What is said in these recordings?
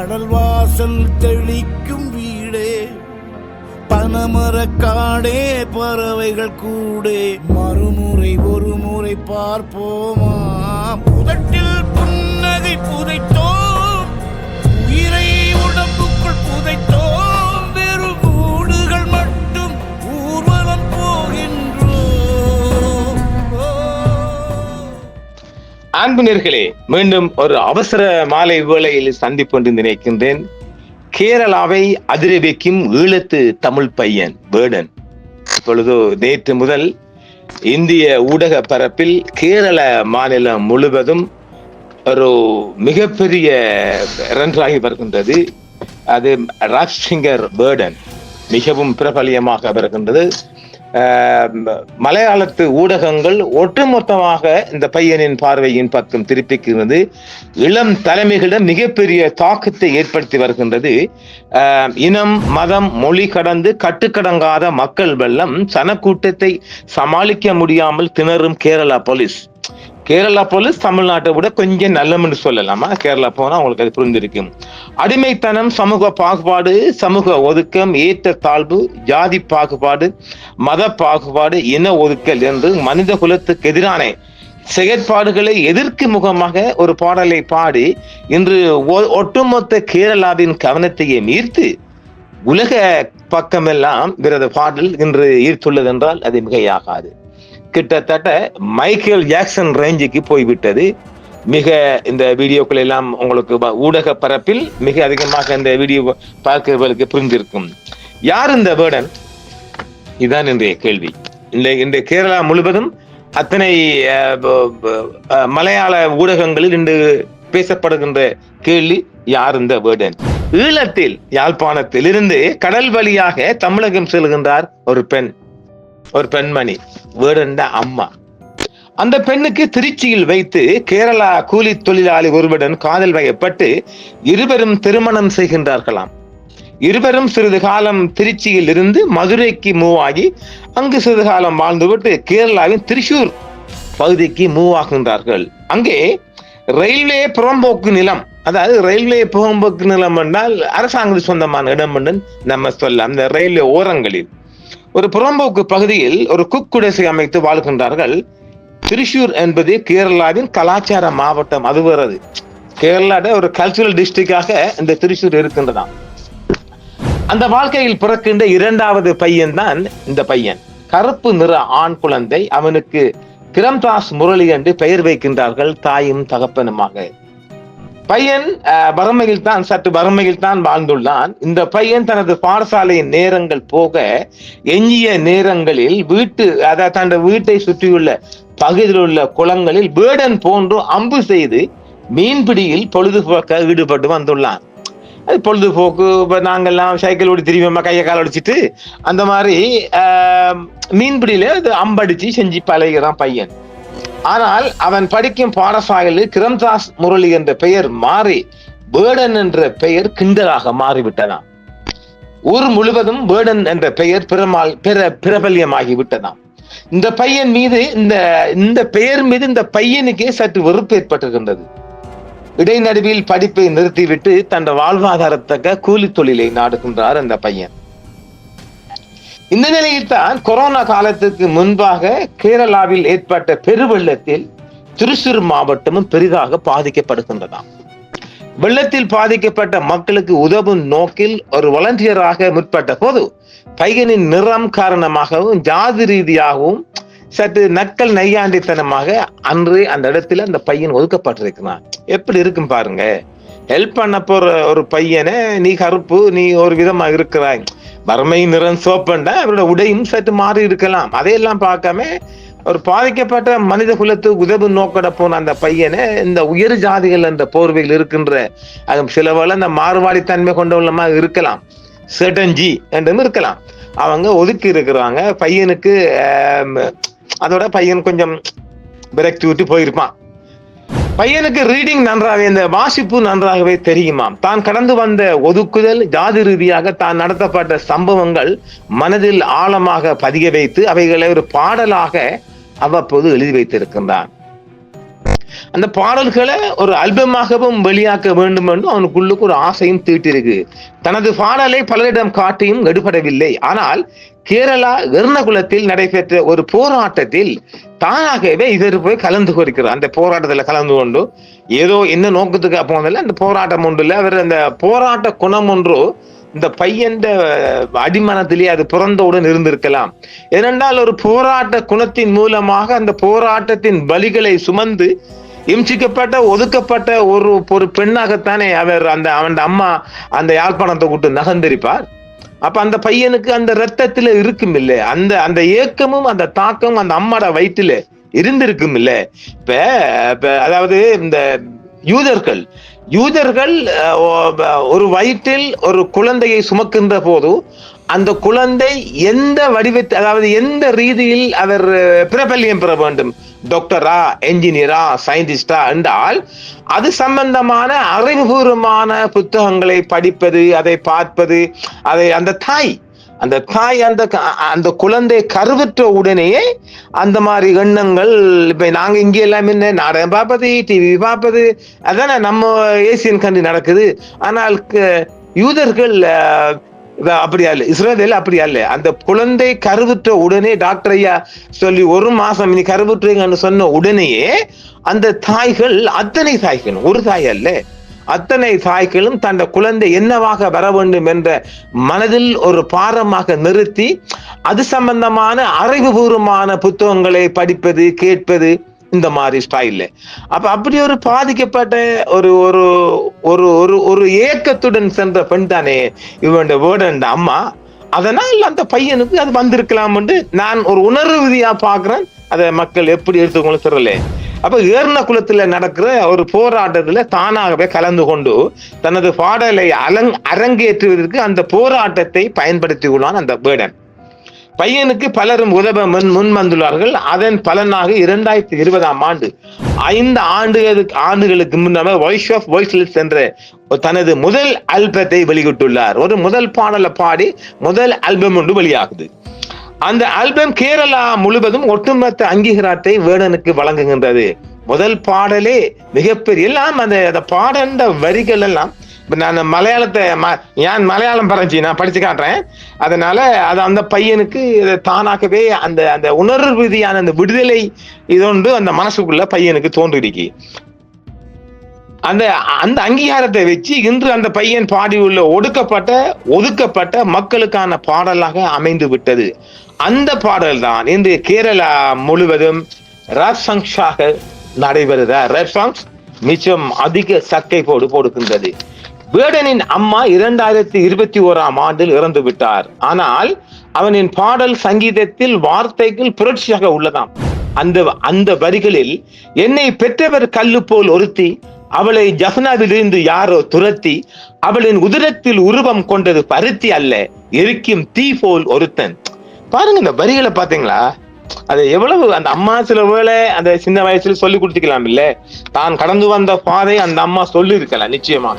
கடல் வாசல் தெளிக்கும் வீடே. பனமரக்காடே பறவைகள் கூடே. மறுமுறை ஒரு முறை பார்ப்போமா? புதட்டில் புன்னகை புதை அன்பினர்களே மீண்டும் ஒரு அவசர மாலை வேளையில் சந்திப்பு என்று நினைக்கின்றேன். கேரளாவை அதிர வைக்கும் ஈழத்து தமிழ் பையன் வேடன். இப்பொழுது நேற்று முதல் இந்திய ஊடக பரப்பில் கேரள மாநிலம் முழுவதும் ஒரு மிகப்பெரிய ரன்றாகி வருகின்றது. அது ராஜ்சிங்கர் சிங்கர் பேர்டன் மிகவும் பிரபலியமாக வருகின்றது. மலையாளத்து ஊடகங்கள் ஒட்டுமொத்தமாக இந்த பையனின் பார்வையின் பக்கம் திருப்பிக்கிறது இளம் தலைமைகளிடம் மிகப்பெரிய தாக்கத்தை ஏற்படுத்தி வருகின்றது. ஆஹ் இனம் மதம் மொழி கடந்து கட்டுக்கடங்காத மக்கள் வெள்ளம் சனக்கூட்டத்தை சமாளிக்க முடியாமல் திணறும் கேரளா போலீஸ். கேரளா போலீஸ் தமிழ்நாட்டை விட கொஞ்சம் நல்லம்னு சொல்லலாமா? கேரளா போனா அவங்களுக்கு அது புரிந்திருக்கும். அடிமைத்தனம் சமூக பாகுபாடு சமூக ஒதுக்கம் ஏற்ற தாழ்வு ஜாதி பாகுபாடு மத பாகுபாடு இன ஒதுக்கல் என்று மனித குலத்துக்கு எதிரான செயற்பாடுகளை எதிர்க்கு முகமாக ஒரு பாடலை பாடி இன்று ஒ- ஒட்டுமொத்த கேரளாவின் கவனத்தையே மீர்த்து உலக பக்கமெல்லாம் விரத பாடல் இன்று ஈர்த்துள்ளது என்றால் அது மிகையாகாது. கிட்டத்தட்ட மைக்கேல் ஜாக்சன் ரேஞ்சுக்கு போய்விட்டது. மிக இந்த வீடியோக்கள் எல்லாம் உங்களுக்கு வ- ஊடக பரப்பில் மிக அதிகமாக இந்த வீடியோ பார்க்கிறவர்களுக்கு புரிந்திருக்கும். யார் இந்த வேர்டன் இதுதான் இன்றைய கேள்வி. இந்த இந்த கேரளா முழுவதும் அத்தனை மலையாள ஊடகங்களில் இன்று பேசப்படுகின்ற கேள்வி யார் இந்த வேர்டன் ஈழத்தில் யாழ்ப்பாணத்தில் இருந்து கடல் வழியாக தமிழகம் செல்கின்றார் ஒரு பெண். ஒரு பெண்மணி வேடண்ட அம்மா? அந்த பெண்ணுக்கு திருச்சியில் வைத்து கேரளா கூலி தொழிலாளி ஒருவருடன் காதல் வயப்பட்டு இருவரும் திருமணம் செய்கின்றார்களாம். இருவரும் சிறிது காலம் திருச்சியில் இருந்து மதுரைக்கு மூவ் ஆகி அங்கு சிறிது காலம் வாழ்ந்துவிட்டு கேரளாவின் திரிசூர் பகுதிக்கு மூவ் ஆகின்றார்கள் அங்கே ரயில்வே புறம்போக்கு நிலம் அதாவது ரயில்வே புறம்போக்கு நிலம் என்றால் அரசாங்கத்துக்கு சொந்தமான இடம் என்று நம்ம சொல்லலாம். இந்த ரயில்வே ஓரங்களில். ஒரு புறம்போக்கு பகுதியில் ஒரு குக்குடிசை அமைத்து வாழ்கின்றார்கள். திரிஷூர் என்பது கேரளாவின் கலாச்சார மாவட்டம். அது வருது கேரளாட ஒரு கல்ச்சுரல் டிஸ்ட்ரிக்டாக இந்த திரிஷூர் இருக்கின்றதாம். அந்த வாழ்க்கையில் பிறக்கின்ற இரண்டாவது பையன் தான் இந்த பையன். கருப்பு நிற ஆண் குழந்தை. அவனுக்கு கிரம்தாஸ் முரளி என்று பெயர் வைக்கின்றார்கள் தாயும் தகப்பனுமாக. பையன் அஹ், வறுமையில் தான் சற்று வறுமையில் தான் வாழ்ந்துள்ளான். இந்த பையன் தனது பாடசாலையின் நேரங்கள் போக எஞ்சிய நேரங்களில் வீட்டு அதாவது தன் வீட்டை சுற்றியுள்ள பகுதியில் உள்ள குளங்களில் வேடன் போன்று அம்பு செய்து மீன்பிடியில் பொழுதுபோக்க ஈடுபட்டு வந்துள்ளான். அது பொழுதுபோக்கு இப்போ நாங்கள்லாம் சைக்கிள் ஓடி திரும்பி கையை கால் அடிச்சிட்டு அந்த மாதிரி மீன்பிடியில அது அம்படிச்சு செஞ்சு பழகிறான் பையன். ஆனால் அவன் படிக்கும் பாடசாலையில் கிரம்தாஸ் முரளி என்ற பெயர் மாறி வேடன் என்ற பெயர் கிண்டலாக மாறிவிட்டதாம் ஊர் முழுவதும் வேடன் என்ற பெயர் பிரமால் பிற பிரபல்யமாகி விட்டதாம். இந்த பையன் மீது இந்த இந்த பெயர் மீது இந்த பையனுக்கே சற்று வெறுப்பு ஏற்பட்டிருக்கின்றது. இடைநடுவில் படிப்பை நிறுத்திவிட்டு தன் வாழ்வாதாரத்தக்க கூலி தொழிலை நாடுகின்றார் அந்த பையன். இந்த நிலையில் தான் கொரோனா காலத்துக்கு முன்பாக கேரளாவில் ஏற்பட்ட பெருவெள்ளத்தில் திருச்சூர் மாவட்டமும் பெரிதாக பாதிக்கப்படுகின்றதாம் வெள்ளத்தில் பாதிக்கப்பட்ட மக்களுக்கு உதவும் நோக்கில் ஒரு வாலண்டியராக முற்பட்ட போது பையனின் நிறம் காரணமாகவும் ஜாதி ரீதியாகவும் சற்று நக்கல் நையாண்டித்தனமாக அன்று அந்த இடத்துல அந்த பையன் ஒதுக்கப்பட்டிருக்கிறான். எப்படி இருக்கும் பாருங்க. ஹெல்ப் பண்ண போற ஒரு பையனை நீ கருப்பு நீ ஒரு விதமா இருக்கிறாய். வறுமை நிறம் சோப்பண்டா அவரோட உடையும் சற்று மாறி இருக்கலாம். அதையெல்லாம் பார்க்காம ஒரு பாதிக்கப்பட்ட மனித குலத்துக்கு உதவு நோக்கட போன அந்த பையனை இந்த உயர் ஜாதிகள் அந்த போர்வையில் இருக்கின்ற அது சில அந்த மாறுவாடி தன்மை கொண்டவள்ளமா இருக்கலாம் செட்டஞ்சி என்றும் இருக்கலாம். அவங்க ஒதுக்கி இருக்கிறாங்க. பையனுக்கு அதோட பையன் கொஞ்சம் விரக்தி விட்டு போயிருப்பான். பையனுக்கு ரீடிங் நன்றாகவே இந்த வாசிப்பு நன்றாகவே தெரியுமாம். தான் கடந்து வந்த ஒதுக்குதல் ஜாதி ரீதியாக தான் நடத்தப்பட்ட சம்பவங்கள் மனதில் ஆழமாக பதிய வைத்து அவைகளை ஒரு பாடலாக அவ்வப்போது எழுதி வைத்திருக்கின்றான். அந்த பாடல்களை ஒரு ஆல்பமாகவும் வெளியாக்க வேண்டும் என்று அவனுக்குள்ளுக்கு ஒரு ஆசையும் தீட்டிருக்கு. தனது பாடலை பலரிடம் காட்டியும் எடுபடவில்லை ஆனால் கேரளா எர்ணகுலத்தில் நடைபெற்ற ஒரு போராட்டத்தில் தானாகவே இதற்கு போய் கலந்து கொள்கிறார். அந்த போராட்டத்தில் கலந்து கொண்டு ஏதோ என்ன நோக்கத்துக்கு போனதில்ல. அந்த போராட்டம் ஒன்றுல அவர் அந்த போராட்ட குணம் ஒன்று இந்த பையன் அடிமனத்திலேயே அது பிறந்தவுடன் இருந்திருக்கலாம். ஏனென்றால் ஒரு போராட்ட குணத்தின் மூலமாக அந்த போராட்டத்தின் பலிகளை சுமந்து இம்சிக்கப்பட்ட ஒதுக்கப்பட்ட ஒரு ஒரு பெண்ணாகத்தானே அவர் அந்த அவன் அம்மா அந்த யாழ்ப்பாணத்தை விட்டு நகர்ந்திருப்பார். அப்ப அந்த பையனுக்கு அந்த ரத்தத்துல இருக்கும் இல்லை. அந்த அந்த ஏக்கமும் அந்த தாக்கமும் அந்த அம்மாட வயிற்றுல இருந்திருக்கும் இல்ல. இப்ப அதாவது இந்த யூதர்கள் யூதர்கள் ஒரு வயிற்றில் ஒரு குழந்தையை சுமக்கின்ற போது அந்த குழந்தை எந்த வடிவத்தை அதாவது எந்த ரீதியில் அவர் பிரபல்யம் பெற வேண்டும்? டாக்டரா என்ஜினியரா சயின்டிஸ்டா என்றால் அது சம்பந்தமான அறிவுபூர்வமான புத்தகங்களை படிப்பது அதை பார்ப்பது அதை அந்த தாய் அந்த தாய் அந்த க- அந்த குழந்தை கருவற்ற உடனேயே அந்த மாதிரி எண்ணங்கள் இப்ப நாங்க இங்க எல்லாம் என்ன நாடகம் பார்ப்பது டிவி பார்ப்பது அதானே நம்ம ஏசியன் கண்டி நடக்குது. ஆனால் க- யூதர்கள் அப்படியா இல்லை இஸ்ரேல் அப்படியா இல்லை அந்த குழந்தை கருவுற்ற உடனே டாக்டர் ஐயா சொல்லி ஒரு மாசம் நீ கருவுற்றீங்கன்னு சொன்ன உடனேயே அந்த தாய்கள் அத்தனை தாய்கள் ஒரு தாய் அல்ல. அத்தனை தாய்களும் தன் குழந்தை என்னவாக வர வேண்டும் என்ற மனதில் ஒரு பாரமாக நிறுத்தி அது சம்பந்தமான அறிவுபூர்வமான புத்தகங்களை படிப்பது கேட்பது இந்த மாதிரி ஸ்டைல்ல அப்ப அப்படி ஒரு பாதிக்கப்பட்ட ஒரு ஒரு ஒரு ஒரு ஒரு ஏக்கத்துடன் சென்ற பெண் தானே இவன் வேர்டு அம்மா. அதனால் அந்த பையனுக்கு அது வந்திருக்கலாம் என்று நான் ஒரு உணர்வு ரீதியா பாக்குறேன் அதை மக்கள் எப்படி எடுத்துக்கொள்ள தெரியல. அப்ப ஏர்ண குலத்துல நடக்கிற ஒரு போராட்டத்துல தானாகவே கலந்து கொண்டு தனது பாடலை அலங் அரங்கேற்றுவதற்கு அந்த போராட்டத்தை பயன்படுத்தி உள்ளான் அந்த வேடன். பையனுக்கு பலரும் உதவ முன் முன் வந்துள்ளார்கள் அதன் பலனாக இரண்டாயிரத்தி இருபதாம் ஆண்டு ஐந்து ஆண்டுகளுக்கு ஆண்டுகளுக்கு முன்னமே வாய்ஸ் ஆஃப் வாய்ஸ்லெஸ் என்ற தனது முதல் ஆல்பத்தை வெளியிட்டுள்ளார். ஒரு முதல் பாடலை பாடி முதல் ஆல்பம் ஒன்று வெளியாகுது. அந்த ஆல்பம் கேரளா முழுவதும் ஒட்டுமொத்த அங்கீகாரத்தை வேடனுக்கு வழங்குகின்றது. முதல் பாடலே மிகப்பெரிய எல்லாம் அந்த அந்த பாடண்ட வரிகள் எல்லாம் நான் மலையாளத்தை ம- ஏன் மலையாளம் பறஞ்சி நான் படிச்சு காட்டுறேன். அதனால அது அந்த பையனுக்கு தானாகவே அந்த அந்த உணர்வு ரீதியான அந்த விடுதலை இதொன்று அந்த மனசுக்குள்ள பையனுக்கு தோன்றிருக்கு. அந்த அந்த அங்கீகாரத்தை வச்சு இன்று அந்த பையன் பாடியுள்ள ஒடுக்கப்பட்ட ஒதுக்கப்பட்ட மக்களுக்கான பாடலாக அமைந்து விட்டது. அந்த பாடல் தான் இன்று கேரளா முழுவதும் ரேப் நடைபெறுதா. நடைபெறுத மிச்சம் அதிக சக்கை போடு போடுகின்றது. வேடனின் அம்மா இரண்டாயிரத்தி இருபத்தி ஓராம் ஆண்டில் இறந்து விட்டார். ஆனால் அவனின் பாடல் சங்கீதத்தில் வார்த்தைகள் புரட்சியாக உள்ளதாம். அந்த அந்த வரிகளில் என்னை பெற்றவர் கல்லு போல் ஒருத்தி அவளை ஜஃப்னாவிலிருந்து யாரோ துரத்தி அவளின் உதிரத்தில் உருவம் கொண்டது பருத்தி அல்ல எரிக்கும் தீ போல் ஒருத்தன். பாருங்க இந்த வரிகளை பாத்தீங்களா அது எவ்வளவு அந்த அம்மா சில வேளை அந்த சின்ன வயசுல சொல்லி கொடுத்துக்கலாம் இல்ல? தான் கடந்து வந்த பாதை அந்த அம்மா சொல்லி இருக்கலாம் நிச்சயமாக.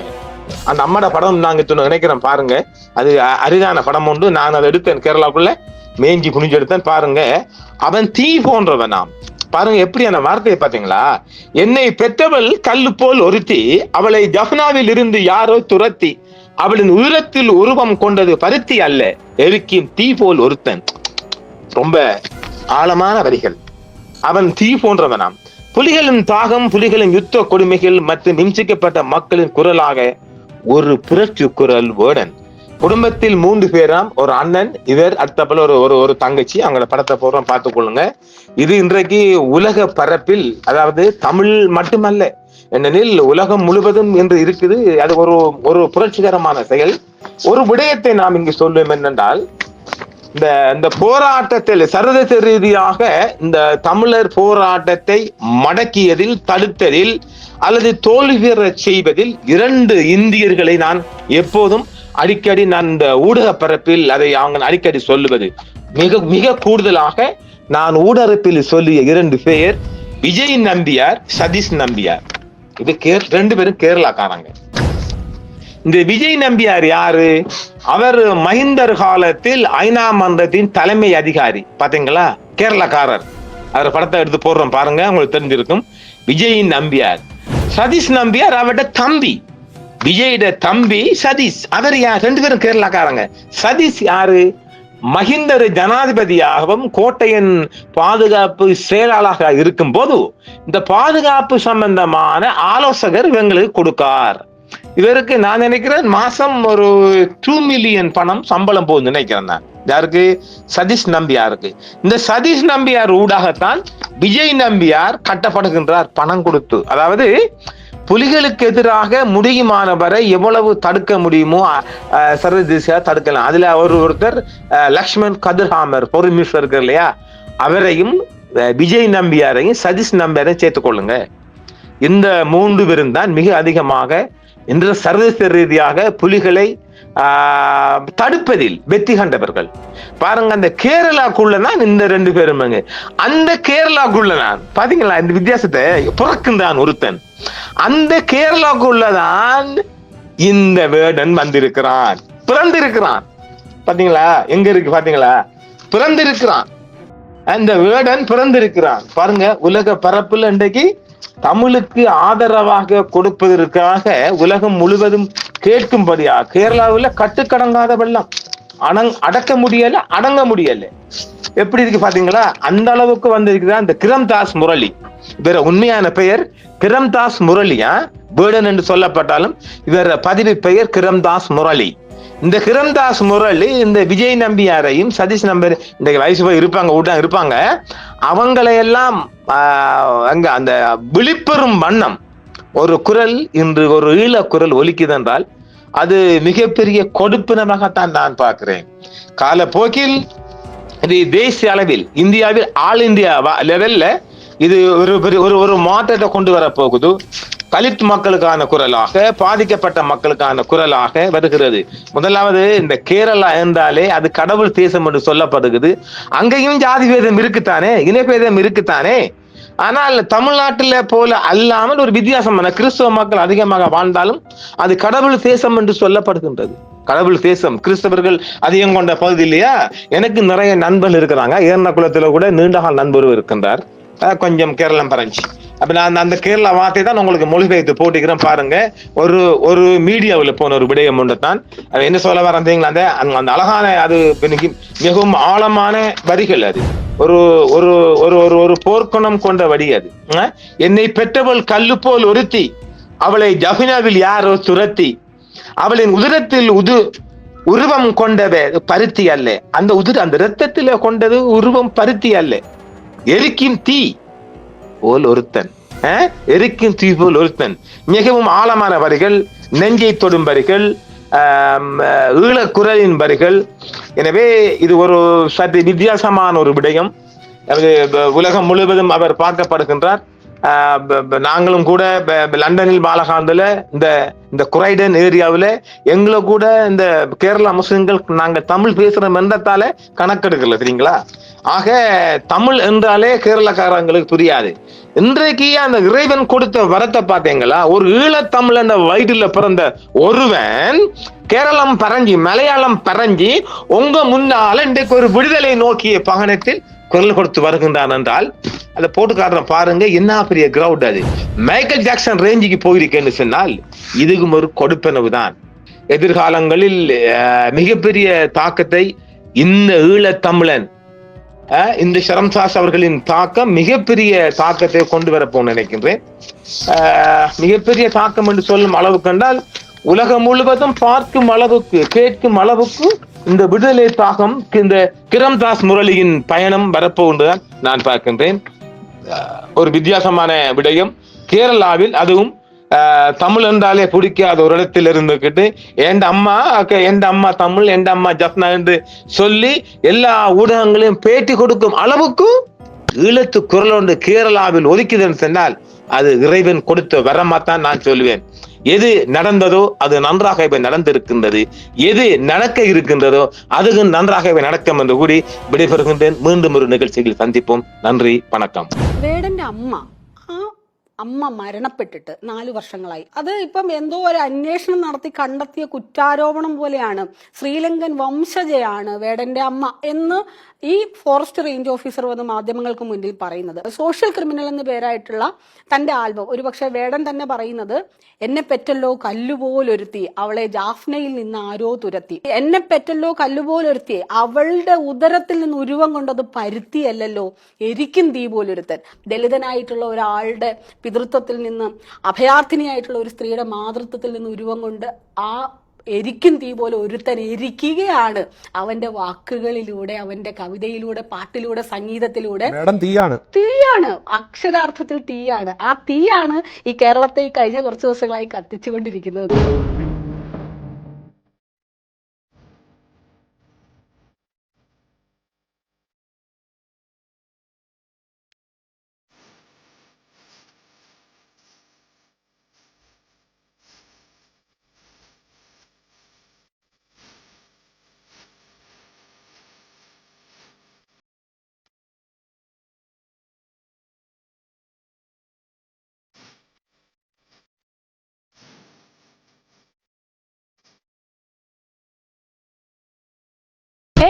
அந்த அம்மாட படம் நாங்க இப்ப நினைக்கிறேன் பாருங்க. அது அரிதான படம் உண்டு. நான் அதை எடுத்தேன் கேரளாக்குள்ள. மேஞ்சி குனிஞ்சு எடுத்தேன் பாருங்க. அவன் தீ போன்றவனாம். பாருங்க எப்படி அந்த வார்த்தையை பாத்தீங்களா என்னை பெற்றவள் கல்லு போல் ஒருத்தி அவளை ஜஃப்னாவில் இருந்து யாரோ துரத்தி அவளின் உயரத்தில் உருவம் கொண்டது பருத்தி அல்ல எரிக்கும் தீ போல் ஒருத்தன். ரொம்ப ஆழமான வரிகள். அவன் தீ போன்றவனாம். புலிகளின் தாகம் புலிகளின் யுத்த கொடுமைகள் மற்றும் இம்சிக்கப்பட்ட மக்களின் குரலாக ஒரு புரட்சி குரல் வேடன். குடும்பத்தில் மூன்று பேராம் ஒரு அண்ணன் இவர் அடுத்தப்பல ஒரு ஒரு ஒரு தங்கச்சி அவங்கள படத்தை போடுறோம் பார்த்துக் கொள்ளுங்க. இது இன்றைக்கு உலக பரப்பில் அதாவது தமிழ் மட்டுமல்ல ஏனெனில் உலகம் முழுவதும் என்று இருக்குது அது ஒரு ஒரு புரட்சிகரமான செயல். ஒரு விடயத்தை நாம் இங்கு சொல்லுவோம் என்னென்றால் இந்த இந்த போராட்டத்தில் சர்வதேச ரீதியாக இந்த தமிழர் போராட்டத்தை மடக்கியதில் தடுத்ததில் அல்லது தோல்வி செய்வதில் இரண்டு இந்தியர்களை நான் எப்போதும் அடிக்கடி நான் இந்த ஊடக பரப்பில் அதை அவங்க அடிக்கடி சொல்லுவது. மிக மிக கூடுதலாக நான் ஊடகத்தில் சொல்லிய இரண்டு பேர் விஜய் நம்பியார் சதீஷ் நம்பியார். இது கே ரெண்டு பேரும் கேரளாக்காரங்க. இந்த விஜய் நம்பியார் யாரு? அவர் மஹிந்தர் காலத்தில் ஐநா மன்றத்தின் தலைமை அதிகாரி. பாத்தீங்களா? கேரளக்காரர். அவர் படத்தை எடுத்து போடுறோம் பாருங்க உங்களுக்கு தெரிஞ்சிருக்கும். விஜயின் நம்பியார். சதீஷ் நம்பியார் அவட தம்பி. விஜயோட தம்பி சதீஷ். அவர் யார் ரெண்டு பேரும் கேரளாக்காரங்க? சதீஷ் யாரு? மஹிந்தர் ஜனாதிபதியாகவும் கோட்டையின் பாதுகாப்பு செயலாளராக இருக்கும் போது இந்த பாதுகாப்பு சம்பந்தமான ஆலோசகர் இவங்களுக்கு கொடுக்கார். இவருக்கு நான் நினைக்கிறேன் மாசம் ஒரு டூ மில்லியன் பணம் சம்பளம் போகுதுன்னு நினைக்கிறேன் நான். யாருக்கு? சதீஷ் நம்பியாருக்கு. இந்த சதீஷ் நம்பியார் ஊடாகத்தான் விஜய் நம்பியார் கட்டப்படுகின்றார் பணம் கொடுத்து. அதாவது புலிகளுக்கு எதிராக முடியுமானவரை எவ்வளவு தடுக்க முடியுமோ சர்வதேசியாக சர்வதேசியா தடுக்கலாம். அதுல ஒரு ஒருத்தர் லக்ஷ்மண் கதிர்ஹாமர் பொறுமிஸ்வர் இருக்கார் இல்லையா? அவரையும் விஜய் நம்பியாரையும் சதீஷ் நம்பியாரையும் சேர்த்துக்கொள்ளுங்க இந்த மூன்று பேரும் தான் மிக அதிகமாக இன்று சர்வதேச ரீதியாக புலிகளை தடுப்பதில் வெற்றி கண்டவர்கள். பாருங்க அந்த கேரளாக்குள்ள தான் இந்த ரெண்டு பேருமேங்க அந்த கேரளாக்குள்ள நான் பாத்தீங்களா இந்த வித்தியாசத்தை? பிறக்குந்தான் ஒருத்தன். அந்த கேரளாக்குள்ளதான் இந்த வேடன் வந்திருக்கிறான். பிறந்திருக்கிறான். பாத்தீங்களா? எங்க இருக்கு பாத்தீங்களா? பிறந்திருக்கிறான். அந்த வேடன் பிறந்திருக்கிறான். பாருங்க உலக பரப்புல இன்றைக்கு தமிழுக்கு ஆதரவாக கொடுப்பதற்காக உலகம் முழுவதும் கேட்கும்படியா? கேரளாவில் கட்டுக்கடங்காத வெள்ளம். அடங் அடக்க முடியல அடங்க முடியல. எப்படி இருக்கு பாத்தீங்களா? அந்த அளவுக்கு வந்திருக்குதா? இந்த கிரம்தாஸ் முரளி. இவர உண்மையான பெயர் கிரம்தாஸ் முரளியா? வேடன் என்று சொல்லப்பட்டாலும் இவர பதிவு பெயர் கிரம்தாஸ் முரளி. இந்த கிரம்தாஸ் முரளி இந்த விஜய் நம்பியாரையும் சதீஷ் நம்பர் இந்த வயசு போய் இருப்பாங்க ஊட்டா இருப்பாங்க. அவங்களையெல்லாம் அங்க அந்த விழிப்பெறும் வண்ணம் ஒரு குரல் இன்று ஒரு ஈழ குரல் ஒலிக்குது என்றால் அது மிகப்பெரிய கொடுப்பினமாகத்தான் நான் பார்க்கிறேன். காலப்போக்கில் இது தேசிய அளவில் இந்தியாவில் ஆல் இந்தியா லெவல்ல இது ஒரு பெரிய ஒரு ஒரு மாற்றத்தை கொண்டு வர போகுது தலித் மக்களுக்கான குரலாக பாதிக்கப்பட்ட மக்களுக்கான குரலாக வருகிறது. முதலாவது இந்த கேரளா என்றாலே அது கடவுள் தேசம் என்று சொல்லப்படுகிறது. அங்கேயும் ஜாதி பேதம் இருக்குத்தானே? இனப்பேதம் இருக்குத்தானே? ஆனால் தமிழ்நாட்டில் போல அல்லாமல் ஒரு வித்தியாசமான கிறிஸ்தவ மக்கள் அதிகமாக வாழ்ந்தாலும் அது கடவுள் தேசம் என்று சொல்லப்படுகின்றது. கடவுள் தேசம் கிறிஸ்தவர்கள் அதிகம் கொண்ட பகுதி இல்லையா? எனக்கு நிறைய நண்பர்கள் இருக்கிறாங்க. ஏர்ணாகுளத்தில் கூட நீண்டகால் நண்பர் இருக்கின்றார். கொஞ்சம் கேரளம் பறஞ்சு அப்ப நான் அந்த- கேரளா வார்த்தை தான் உங்களுக்கு மொழிபெயர்த்து போட்டுக்கிறேன் பாருங்க. ஒரு ஒரு மீடியாவில் போன ஒரு விடயம் ஒன்று தான் அது என்ன சொல்ல வரந்தீங்களா அந்த அந்த- அழகான அது மிகவும் ஆழமான வரிகள் அது. ஒரு ஒரு ஒரு ஒரு ஒரு போர்க்குணம் கொண்ட வடி அது. என்னை பெற்றவள் கல்லு போல் ஒருத்தி. அவளை ஜஃபினாவில் யாரோ துரத்தி. அவளின் உதிரத்தில் உது உருவம் கொண்டவ பருத்தி அல்ல. அந்த உதிர அந்த இரத்தத்தில் கொண்டது உருவம் பருத்தி அல்ல. எரிக்கும் தீ போல் ஒருத்தன் எரிக்கும் தீ போல் ஒருத்தன். மிகவும் ஆழமான வரிகள் நெஞ்சை தொடும் வரிகள் ஈழக்குரலின் வரிகள். எனவே இது ஒரு சற்று வித்தியாசமான ஒரு விடயம். உலகம் முழுவதும் அவர் பார்க்கப்படுகின்றார். நாங்களும் கூட லண்டனில் பாலகாந்தில் இந்த இந்த குரைடன் ஏரியாவில் எங்களை கூட இந்த கேரளா முஸ்லிம்கள் நாங்க தமிழ் பேசுறோம் என்றதால கணக்கெடுக்கல சரிங்களா ஆக தமிழ் என்றாலே கேரளக்காரங்களுக்கு புரியாது. இன்றைக்கு அந்த இறைவன் கொடுத்த வரத்தை பார்த்தீங்களா ஒரு ஈழத்தமிழ் அந்த வயிற்றில் பிறந்த ஒருவன் கேரளம் பரஞ்சி மலையாளம் பரஞ்சி உங்க முன்னால இன்றைக்கு ஒரு விடுதலை நோக்கிய பகனத்தில் குரல் கொடுத்து வருகின்றான் என்றால் அதை போட்டு காட்டுறேன் பாருங்க என்ன பெரிய கிரவுட் அது. மைக்கேல் ஜாக்சன் ரேஞ்சுக்கு போயிருக்கேன்னு சொன்னால் இதுக்கும் ஒரு கொடுப்பனவு தான். எதிர்காலங்களில் மிகப்பெரிய தாக்கத்தை இந்த ஈழத்தமிழன் அஹ், இந்த ஷரம்சாஸ் அவர்களின் தாக்கம் மிகப்பெரிய தாக்கத்தை கொண்டு வரப்போம் நினைக்கின்றேன். மிகப்பெரிய தாக்கம் என்று சொல்லும் அளவு கண்டால் உலகம் முழுவதும் பார்க்கும் அளவுக்கு கேட்கும் அளவுக்கு இந்த விடுதலை தாகம் இந்த கிரம்தாஸ் முரளியின் பயணம் வரப்போன்றதான் நான் பார்க்கின்றேன். ஒரு வித்தியாசமான விடயம். கேரளாவில் அதுவும் தமிழ் என்றாலே பிடிக்காத ஒரு இடத்தில் இருந்துக்கிட்டு என் அம்மா என் அம்மா தமிழ் என் அம்மா ஜப்னா என்று சொல்லி எல்லா ஊடகங்களையும் பேட்டி கொடுக்கும் அளவுக்கு ஈழத்து குரல் ஒன்று கேரளாவில் ஒதுக்குதுன்னு சொன்னால் அது இறைவன் கொடுத்த வரமாத்தான் நான் சொல்லுவேன் எது நடந்ததோ அது நன்றாகவே நடந்திருக்கின்றது. எது நடக்க இருக்கின்றதோ அதுக்கு நன்றாகவே நடக்கும் என்று கூறி விடைபெறுகின்றேன். மீண்டும் ஒரு நிகழ்ச்சியில் சந்திப்போம். நன்றி வணக்கம். அம்மா അമ്മ മരണപ്പെട്ടിട്ട് നാല് വർഷങ്ങളായി. അത് ഇപ്പം എന്തോ ഒരു അന്വേഷണം നടത്തി കണ്ടെത്തിയ കുറ്റാരോപണം പോലെയാണ്. ശ്രീലങ്കൻ വംശജയാണ് വേടന്റെ അമ്മ എന്ന് ഈ ഫോറസ്റ്റ് റേഞ്ച് ഓഫീസർ വന്ന് മാധ്യമങ്ങൾക്ക് മുന്നിൽ പറയുന്നത്. സോഷ്യൽ ക്രിമിനൽ എന്ന പേരായിട്ടുള്ള തന്റെ ആൽബം. ഒരുപക്ഷെ വേടൻ തന്നെ പറയുന്നത് എന്നെ പെറ്റല്ലോ കല്ലുപോലൊരുത്തി അവളെ ജാഫ്നയിൽ നിന്ന് ആരോ തുരത്തി. എന്നെ പെറ്റല്ലോ കല്ലുപോലൊരുത്തി അവളുടെ ഉദരത്തിൽ നിന്ന് ഉരുവം കൊണ്ടത് പരുത്തിയല്ലല്ലോ എരിക്കും തീ പോലൊരുത്തൻ. ദളിതനായിട്ടുള്ള ഒരാളുടെ പിതൃത്വത്തിൽ നിന്ന് അഭയാർത്ഥിനിയായിട്ടുള്ള ഒരു സ്ത്രീയുടെ മാതൃത്വത്തിൽ നിന്ന് ഉരുവം കൊണ്ട് ആ എരിക്കും തീ പോലെ ഒരുത്തൻ എരിക്കുകയാണ് അവന്റെ വാക്കുകളിലൂടെ അവന്റെ കവിതയിലൂടെ പാട്ടിലൂടെ സംഗീതത്തിലൂടെ. തീയാണ്. തീയാണ്. അക്ഷരാർത്ഥത്തിൽ തീയാണ്. ആ തീയാണ് ഈ കേരളത്തെ ഈ കഴിഞ്ഞ കുറച്ച് ദിവസങ്ങളായി കത്തിച്ചുകൊണ്ടിരിക്കുന്നത്.